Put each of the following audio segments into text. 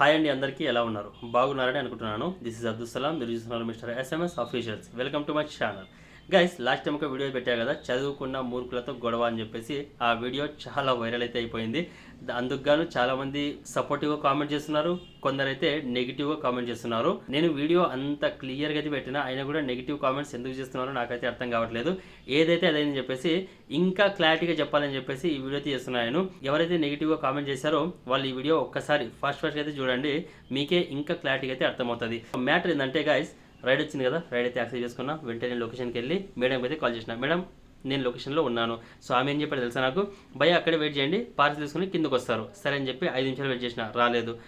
Hi అండి అందరికీ ఎలా ఉన్నారు? బాగున్నారని అనుకుంటున్నాను. దిస్ ఇస్ అబ్దుల్ సలాం మీరు చూస్తున్నారు mister SMS officials welcome to my channel guys last time ఒక వీడియో పెట్టా కదా చదువుకున్న మూర్ఖులతో గొడవ అని చెప్పేసి ఆ వీడియో చాలా వైరల్ అయితే అయిపోయింది. అందుకు గాను చాలా మంది సపోర్టివ్గా కామెంట్ చేస్తున్నారు. కొందరైతే నెగిటివ్గా కామెంట్ చేస్తున్నారు. నేను వీడియో అంత క్లియర్గా అయితే పెట్టినా అయినా కూడా నెగిటివ్ కామెంట్స్ ఎందుకు చేస్తున్నారో నాకైతే అర్థం కావట్లేదు. ఏదైతే అదని చెప్పేసి ఇంకా క్లారిటీగా చెప్పాలని చెప్పేసి ఈ వీడియో అయితే చేస్తున్నాను ఎవరైతే నెగిటివ్గా కామెంట్ చేశారో వాళ్ళు ఈ వీడియో ఒక్కసారి ఫస్ట్ ఫస్ట్ అయితే చూడండి. మీకే ఇంకా క్లారిటీగా అయితే అర్థమవుతుంది. మ్యాటర్ ఏంటంటే గాయస్ రైడ్ వచ్చింది కదా రైడ్ అయితే యాక్సెస్ చేసుకున్నా వెంటనే లొకేషన్కి వెళ్ళి మేడంకి అయితే కాల్ చేసిన. మేడం నేను లొకేషన్లో ఉన్నాను. సో ఆమె ఏం చెప్పారు తెలుసా నాకు? భయ అక్కడే వెయిట్ చేయండి. పార్సల్ తీసుకుని కిందకు వస్తారు. సరే అని చెప్పి ఐదు నిమిషాలు వెయిట్ చేసిన. రాలేదు.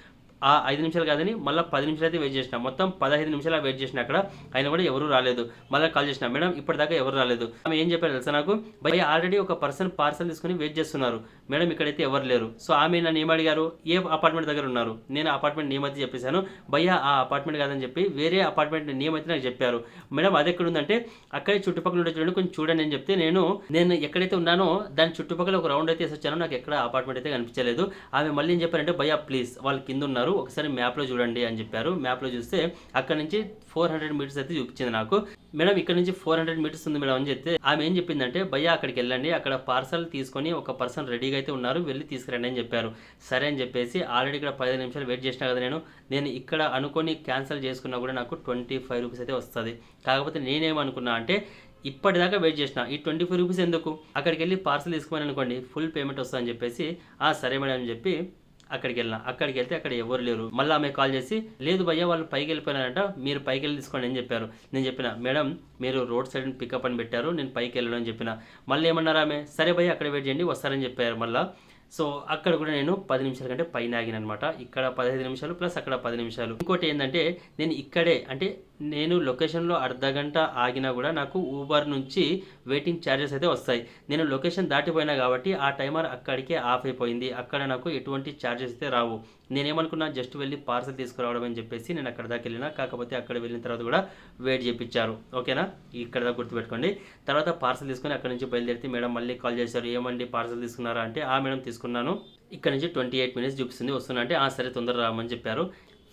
ఆ ఐదు నిమిషాలు కాదని మళ్ళీ పది నిమిషాలు అయితే వెయిట్ చేసిన. మొత్తం పదహైదు నిమిషాలు వెయిట్ చేసిన అక్కడ. ఆయన కూడా ఎవరు రాలేదు. మళ్ళీ కాల్ చేసిన. మేడం ఇప్పటిదాకా ఎవరు రాలేదు. ఆమె ఏం చెప్పారు తెలుసా నాకు? భయ ఆల్రెడీ ఒక పర్సన్ పార్సల్ తీసుకుని వెయిట్ చేస్తున్నారు. మేడం ఇక్కడైతే ఎవరు లేరు. సో ఆమె నన్ను ఏమడిగారు ఏ అపార్ట్మెంట్ దగ్గర ఉన్నారు? నేను అపార్ట్మెంట్ నేమ్ అయితే చెప్పేశాను? భయ్యా ఆ అపార్ట్మెంట్ కాదని చెప్పి వేరే అపార్ట్మెంట్ నేమ్ అయితే నాకు చెప్పారు. మేడం అది ఎక్కడ ఉందంటే అక్కడే చుట్టుపక్కల ఉండే చూడండి కొంచెం చూడండి అని చెప్తే నేను నేను ఎక్కడైతే ఉన్నానో దాని చుట్టుపక్కల ఒక రౌండ్ అయితే వేసి వచ్చాను నాకు ఎక్కడ అపార్ట్మెంట్ అయితే కనిపించలేదు. ఆమె మళ్ళీ ఏం చెప్పారంటే భయ్యా ప్లీజ్ వాళ్ళు కింద ఉన్నారు ఒకసారి మ్యాప్లో చూడండి అని చెప్పారు. మ్యాప్లో చూస్తే అక్కడ నుంచి ఫోర్ హండ్రెడ్ మీటర్స్ అయితే చూపించింది నాకు. మేడం ఇక్కడ నుంచి ఫోర్ హండ్రెడ్ మీటర్స్ ఉంది మేడం అని చెప్తే ఆమె ఏం చెప్పిందంటే భయ్య అక్కడికి వెళ్ళండి అక్కడ పార్సల్ తీసుకొని ఒక పర్సన్ రెడీగా అయితే ఉన్నారు వెళ్ళి తీసుకురండి అని చెప్పారు. సరే అని చెప్పేసి ఆల్రెడీ ఇక్కడ పదిహేను నిమిషాలు వెయిట్ చేసినా కదా నేను నేను ఇక్కడ అనుకొని క్యాన్సిల్ చేసుకున్నా కూడా నాకు ట్వంటీ ఫైవ్ రూపీస్ అయితే వస్తుంది. కాకపోతే నేనేమనుకున్నా అంటే ఇప్పటిదాకా వెయిట్ చేసిన ఈ ట్వంటీ ఫైవ్ రూపీస్ ఎందుకు? అక్కడికి వెళ్ళి పార్సల్ తీసుకోమని అనుకోండి ఫుల్ పేమెంట్ వస్తుందని చెప్పేసి ఆ సరే మేడం అని చెప్పి అక్కడికి వెళ్ళిన అక్కడికి వెళ్తే అక్కడ ఎవరు లేరు. మళ్ళీ ఆమె కాల్ చేసి లేదు భయ్య వాళ్ళు పైకి వెళ్ళిపోయినారంట మీరు పైకి వెళ్ళి తీసుకోండి అని చెప్పారు. నేను చెప్పిన మేడం మీరు రోడ్ సైడ్ పికప్ అని పెట్టారు. నేను పైకి వెళ్ళడం అని చెప్పిన. మళ్ళీ ఏమన్నారు ఆమె? సరే భయ్య అక్కడ వెయిట్ చేయండి వస్తారని చెప్పారు. మళ్ళీ సో అక్కడ కూడా నేను పది నిమిషాల కంటే పైన ఆగిన అనమాట ఇక్కడ పదిహేను నిమిషాలు ప్లస్ అక్కడ పది నిమిషాలు. ఇంకోటి ఏంటంటే నేను ఇక్కడే అంటే నేను లొకేషన్లో అర్ధ గంట ఆగినా కూడా నాకు ఊబర్ నుంచి వెయిటింగ్ ఛార్జెస్ అయితే వస్తాయి. నేను లొకేషన్ దాటిపోయినా కాబట్టి ఆ టైమర్ అక్కడికే ఆఫ్ అయిపోయింది. అక్కడ నాకు ఎటువంటి ఛార్జెస్ అయితే రావు. నేనేమనుకున్నా జస్ట్ వెళ్ళి పార్సల్ తీసుకురావడం అని చెప్పేసి నేను అక్కడ దాకా వెళ్ళినా కాకపోతే అక్కడ వెళ్ళిన తర్వాత కూడా వెయిట్ చేయించారు ఓకేనా? ఇక్కడ దాకా గుర్తుపెట్టుకోండి. తర్వాత పార్సల్ తీసుకొని అక్కడ నుంచి బయలుదేరితే మేడం మళ్ళీ కాల్ చేశారు. ఏమండి పార్సల్ తీసుకున్నారా అంటే ఆ మేడం తీసుకున్నాను. ఇక్కడ నుంచి ట్వంటీ ఎయిట్ మినిట్స్ చూపిస్తుంది. వస్తున్నా అంటే ఆ సరే తొందర రామని చెప్పారు.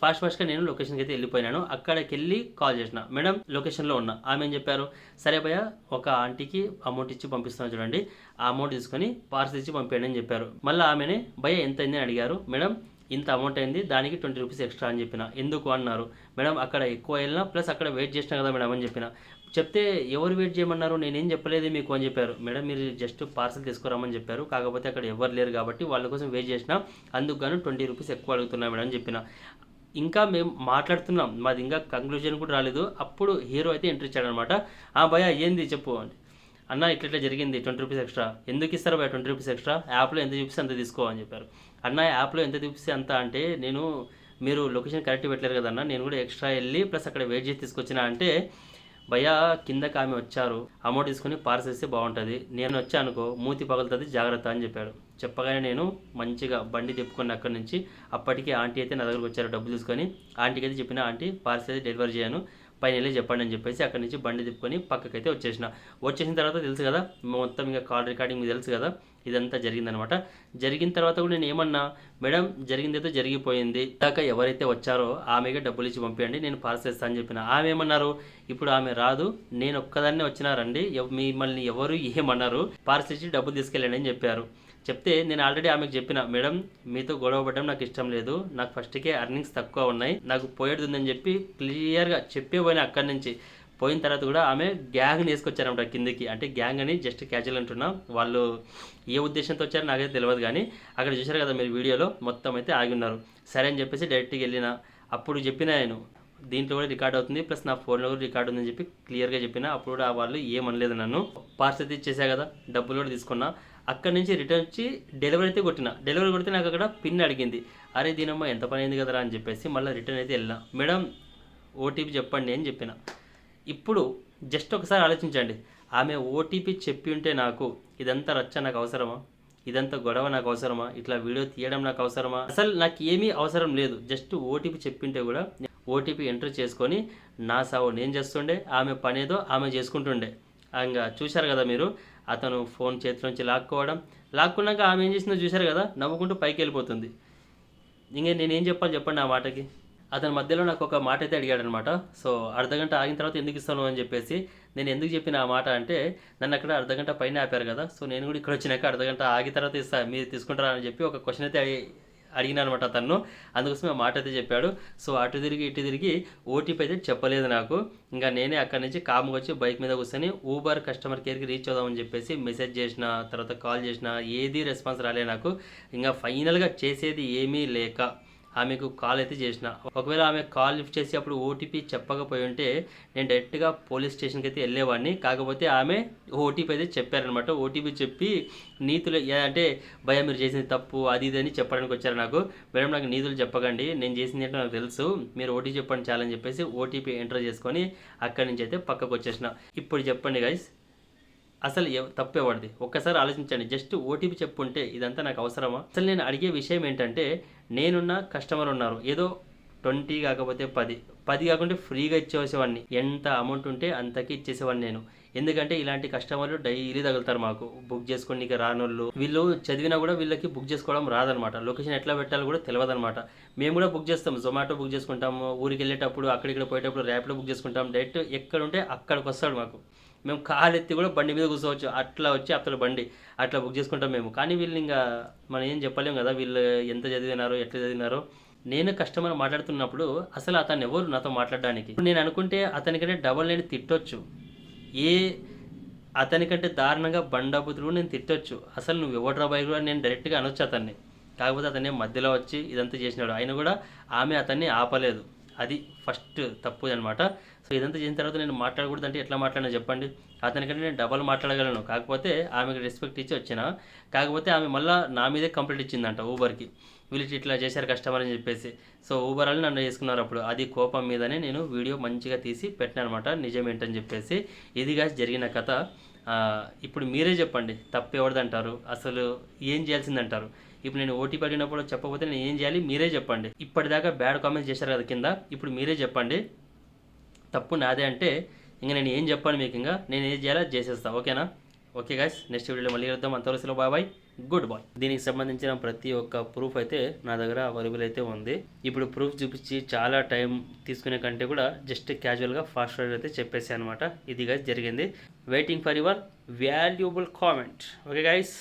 ఫాస్ట్ ఫాస్ట్గా నేను లొకేషన్కి అయితే వెళ్ళిపోయినాను. అక్కడికి వెళ్ళి కాల్ చేసిన. మేడం లొకేషన్లో ఉన్నా. ఆమె ఏం చెప్పారు? సరే భయ్య ఒక ఆంటీకి అమౌంట్ ఇచ్చి పంపిస్తున్నాను చూడండి. ఆ అమౌంట్ తీసుకొని పార్సల్ ఇచ్చి పంపేయండి అని చెప్పారు. మళ్ళీ ఆమెనే భయ్య ఎంత అయింది? అని అడిగారు. మేడం ఇంత అమౌంట్ అయింది దానికి ట్వంటీ రూపీస్ ఎక్స్ట్రా అని చెప్పిన. ఎందుకు? అన్నారు. మేడం అక్కడ ఎక్కువ వెళ్ళినా ప్లస్ అక్కడ వెయిట్ చేసినా కదా మేడం అని చెప్పిన. చెప్తే ఎవరు వెయిట్ చేయమన్నారు? నేనేం చెప్పలేదు మీకు అని చెప్పారు. మేడం మీరు జస్ట్ పార్సల్ తీసుకురామని చెప్పారు. కాకపోతే అక్కడ ఎవరు లేరు కాబట్టి వాళ్ళ కోసం వెయిట్ చేసిన అందుకు గాను ట్వంటీ రూపీస్ ఎక్కువ అడుగుతున్నా మేడం అని చెప్పిన. ఇంకా మేము మాట్లాడుతున్నాం. మాది ఇంకా కంక్లూజన్ కూడా రాలేదు. అప్పుడు హీరో అయితే ఎంట్రీ ఇచ్చాడనమాట. ఆ భయ ఏంది చెప్పు? అని. అన్న ఇట్లా ఇట్లా జరిగింది? ట్వంటీ రూపీస్ ఎక్స్ట్రా ఎందుకు ఇస్తారు భయ ట్వంటీ రూపీస్ ఎక్స్ట్రా యాప్లో ఎంత చూపిస్తే అంత తీసుకో అని చెప్పారు. అన్న యాప్లో ఎంత చూపిస్తే అంత అంటే నేను మీరు లొకేషన్ కరెక్ట్ పెట్టలేరు కదన్న. నేను కూడా ఎక్స్ట్రా వెళ్ళి ప్లస్ అక్కడ వెయిట్ చేసి తీసుకొచ్చిన అంటే భయ్యా కిందకి ఆమె వచ్చారు. అమౌంట్ తీసుకుని పార్సల్ ఇస్తే బాగుంటుంది. నేను వచ్చానుకో మూతి పగులుతుంది జాగ్రత్త అని చెప్పాడు. చెప్పగానే నేను మంచిగా బండి తిప్పుకొని అక్కడి నుంచి అప్పటికి ఆంటీ అయితే నా దగ్గరకు వచ్చారు డబ్బులు తీసుకొని. ఆంటీకి అయితే చెప్పిన ఆంటీ పార్సల్ అయితే డెలివరీ చేయను. పైన వెళ్ళి చెప్పండి అని చెప్పేసి అక్కడి నుంచి బండి తిప్పుకొని పక్కకైతే వచ్చేసిన. వచ్చేసిన తర్వాత తెలుసు కదా మొత్తం ఇంకా కాల్ రికార్డింగ్ మీకు తెలుసు కదా ఇదంతా జరిగిందనమాట. జరిగిన తర్వాత కూడా నేను ఏమన్నా మేడం జరిగిందేదో జరిగిపోయింది. దాకా ఎవరైతే వచ్చారో ఆమెకి డబ్బులు ఇచ్చి పంపించండి నేను పార్సల్ ఇస్తాను అని చెప్పిన. ఆమె ఏమన్నారు? ఇప్పుడు ఆమె రాదు నేను ఒక్కదాన్నే వచ్చినారండి మిమ్మల్ని ఎవరు ఏమన్నారు? పార్సల్ ఇచ్చి డబ్బులు తీసుకెళ్ళండి అని చెప్పారు. చెప్తే నేను ఆల్రెడీ ఆమెకు చెప్పిన మేడం మీతో గొడవ పడడం నాకు ఇష్టం లేదు. నాకు ఫస్ట్కే అర్నింగ్స్ తక్కువ ఉన్నాయి. నాకు పోయేది ఉందని చెప్పి క్లియర్గా చెప్పే పోయినా అక్కడి నుంచి. పోయిన తర్వాత కూడా ఆమె గ్యాంగ్ని వేసుకొచ్చారన్నమాట కిందకి. అంటే గ్యాంగ్ అని జస్ట్ క్యాజువల్ అంటున్నాం. వాళ్ళు ఏ ఉద్దేశంతో వచ్చారో నాకైతే తెలియదు కానీ అక్కడ చూశారు కదా మీరు వీడియోలో మొత్తం అయితే ఆగి ఉన్నారు. సరే అని చెప్పేసి డైరెక్ట్గా వెళ్ళిన. అప్పుడు చెప్పిన నేను దీంట్లో కూడా రికార్డ్ అవుతుంది ప్లస్ నా ఫోన్లో కూడా రికార్డ్ ఉందని చెప్పి క్లియర్గా చెప్పిన అప్పుడు కూడా వాళ్ళు ఏమనలేదు నన్ను. పార్సల్ ఇచ్చేసా కదా డబ్బులు కూడా తీసుకున్నా. అక్కడి నుంచి రిటర్న్ వచ్చి డెలివరీ అయితే కొట్టిన. డెలివరీ కొడితే నాకు అక్కడ పిన్ అడిగింది. అరే దీనమ్మ ఎంత పని అయింది కదరా? అని చెప్పేసి మళ్ళీ రిటర్న్ అయితే వెళ్ళిన. మేడం ఓటీపీ చెప్పండి అని చెప్పిన. ఇప్పుడు జస్ట్ ఒకసారి ఆలోచించండి. ఆమె ఓటీపీ చెప్పి ఉంటే నాకు ఇదంతా రచ్చ నాకు అవసరమా? ఇదంతా గొడవ నాకు అవసరమా? ఇట్లా వీడియో తీయడం నాకు అవసరమా? అసలు నాకు ఏమీ అవసరం లేదు. జస్ట్ ఓటీపీ చెప్పింటే కూడా ఓటీపీ ఎంటర్ చేసుకొని నా సావు నేను చేస్తుండే ఆమె పనేదో ఆమె చేసుకుంటుండే. ఇంకా చూశారు కదా మీరు? అతను ఫోన్ చేతిలోంచి నుంచి లాక్కోవడం లాక్కున్నాక ఆమె ఏం చేసిందో చూశారు కదా? నవ్వుకుంటూ పైకి వెళ్ళిపోతుంది. ఇంక నేనేం చెప్పాలి చెప్పండి ఆ మాటకి? అతని మధ్యలో నాకు ఒక మాట అయితే అడిగాడు అనమాట సో అర్ధగంట ఆగిన తర్వాత ఎందుకు ఇస్తాను అని చెప్పేసి నేను ఎందుకు చెప్పిన ఆ మాట అంటే నన్ను అక్కడ అర్ధగంట పైన ఆపారు కదా సో నేను కూడా ఇక్కడ వచ్చినాక అర్ధగంట ఆగిన తర్వాత ఇస్తా మీరు తీసుకుంటారా అని చెప్పి ఒక క్వశ్చన్ అయితే అడిగిన అనమాట తను అందుకోసం ఆ మాట అయితే చెప్పాడు. సో అటు తిరిగి ఇటు తిరిగి ఓటీపీ అయితే చెప్పలేదు నాకు. ఇంకా నేనే అక్కడి నుంచి కాముగా వచ్చి బైక్ మీద కూర్చొని ఊబర్ కస్టమర్ కేర్కి రీచ్ అవుదామని చెప్పేసి మెసేజ్ చేసిన తర్వాత కాల్ చేసిన ఏది రెస్పాన్స్ రాలే నాకు. ఇంకా ఫైనల్గా చేసేది ఏమీ లేక ఆమెకు కాల్ అయితే చేసిన. ఒకవేళ ఆమె కాల్ లిఫ్ట్ చేసి అప్పుడు ఓటీపీ చెప్పకపోయి ఉంటే నేను డైరెక్ట్గా పోలీస్ స్టేషన్కి అయితే వెళ్ళేవాడిని. కాకపోతే ఆమె ఓటీపీ అయితే చెప్పారనమాట ఓటీపీ చెప్పి నీతులు ఏ- అంటే భయ మీరు చేసింది తప్పు అది ఇది అని చెప్పడానికి వచ్చారు నాకు. మేడం నాకు నీతులు చెప్పకండి. నేను చేసింది ఏంటో నాకు తెలుసు. మీరు ఓటీపీ చెప్పండి చాలని చెప్పేసి ఓటీపీ ఎంటర్ చేసుకొని అక్కడి నుంచి అయితే పక్కకు వచ్చేసిన. ఇప్పుడు చెప్పండి గైస్ అసలు తప్పేవాడిది ఒక్కసారి ఆలోచించండి. జస్ట్ ఓటీపీ చెప్పుంటే ఇదంతా నాకు అవసరమా? అసలు నేను అడిగే విషయం ఏంటంటే నేనున్న కస్టమర్ ఉన్నారు. ఏదో ట్వంటీ కాకపోతే పది. పది కాకుండా ఫ్రీగా ఇచ్చేసేవాడిని. ఎంత అమౌంట్ ఉంటే అంతకి ఇచ్చేసేవాడిని నేను. ఎందుకంటే ఇలాంటి కస్టమర్లు డైలీ తగులుతారు మాకు. బుక్ చేసుకోనికి రానోళ్ళు. వీళ్ళు చదివినా కూడా వీళ్ళకి బుక్ చేసుకోవడం రాదనమాట. లొకేషన్ ఎట్లా పెట్టాలో కూడా తెలియదు అనమాట మేము కూడా బుక్ చేస్తాం. జొమాటో బుక్ చేసుకుంటాము. ఊరికి వెళ్ళేటప్పుడు అక్కడిక్కడ పోయేటప్పుడు ర్యాపిడో బుక్ చేసుకుంటాం. డైరెక్ట్ ఎక్కడ ఉంటే అక్కడికి వస్తాడు మాకు. మేము కాలెత్తి కూడా బండి మీద కూర్చోవచ్చు. అట్లా వచ్చి అతను బండి అట్లా బుక్ చేసుకుంటాం మేము. కానీ వీళ్ళు ఇంకా మనం ఏం చెప్పలేం కదా వీళ్ళు ఎంత చదివినారో ఎట్లా చదివినారో. నేను కస్టమర్ మాట్లాడుతున్నప్పుడు అసలు అతను ఎవరు నాతో మాట్లాడడానికి? ఇప్పుడు నేను అనుకుంటే అతనికంటే డబల్ నేను తిట్టొచ్చు. ఏ అతనికంటే దారుణంగా బండబుతులు నేను తిట్టొచ్చు. అసలు నువ్వు ఎవడు బాయ్ కూడా నేను డైరెక్ట్గా అనొచ్చు అతన్ని. కాకపోతే అతనే మధ్యలో వచ్చి ఇదంతా చేసినాడు. ఆయన కూడా ఆమె అతన్ని ఆపలేదు. అది ఫస్ట్ తప్పు అనమాట సో ఇదంతా చేసిన తర్వాత నేను మాట్లాడకూడదు అంటే ఎట్లా మాట్లాడినా చెప్పండి. అతనికంటే నేను డబల్ మాట్లాడగలను. కాకపోతే ఆమెకి రెస్పెక్ట్ ఇచ్చి వచ్చిన. కాకపోతే ఆమె మళ్ళీ నా మీదే కంప్లైంట్ ఇచ్చిందంట ఊబర్కి వీళ్ళు ఇట్లా చేశారు కస్టమర్ అని చెప్పేసి. సో ఊబర్ వాళ్ళు నన్ను చేసుకున్నారు అప్పుడు. అది కోపం మీదనే నేను వీడియో మంచిగా తీసి పెట్టిన అనమాట నిజమేంటని చెప్పేసి. ఇదిగా జరిగిన కథ. ఇప్పుడు మీరే చెప్పండి. తప్పు ఎవరిదంటారు? అసలు ఏం చేయాల్సిందంటారు? ఇప్పుడు నేను ఓటీపీ అడిగినప్పుడు చెప్పకపోతే నేను ఏం చేయాలి? మీరే చెప్పండి. ఇప్పటిదాకా బ్యాడ్ కామెంట్స్ చేశారు కదా కింద ఇప్పుడు మీరే చెప్పండి. తప్పు నాదే అంటే ఇంకా నేను ఏం చెప్పాను మీకు ఇంకా? నేను ఏం చేయాలో చేసేస్తా. ఓకేనా? ఓకే గాయస్ నెక్స్ట్ వీడియోలో మళ్ళీ కలుద్దాం. అంతవరకు బాయ్ బాయ్. గుడ్ బాయ్ దీనికి సంబంధించిన ప్రతి ఒక్క ప్రూఫ్ అయితే నా దగ్గర అవైలబుల్ అయితే ఉంది. ఇప్పుడు ప్రూఫ్ చూపించి చాలా టైం తీసుకునే కంటే కూడా జస్ట్ క్యాజువల్గా ఫాస్ట్ అయితే చెప్పేసి అనమాట ఇది గైస్ జరిగింది. Waiting for your valuable comment okay guys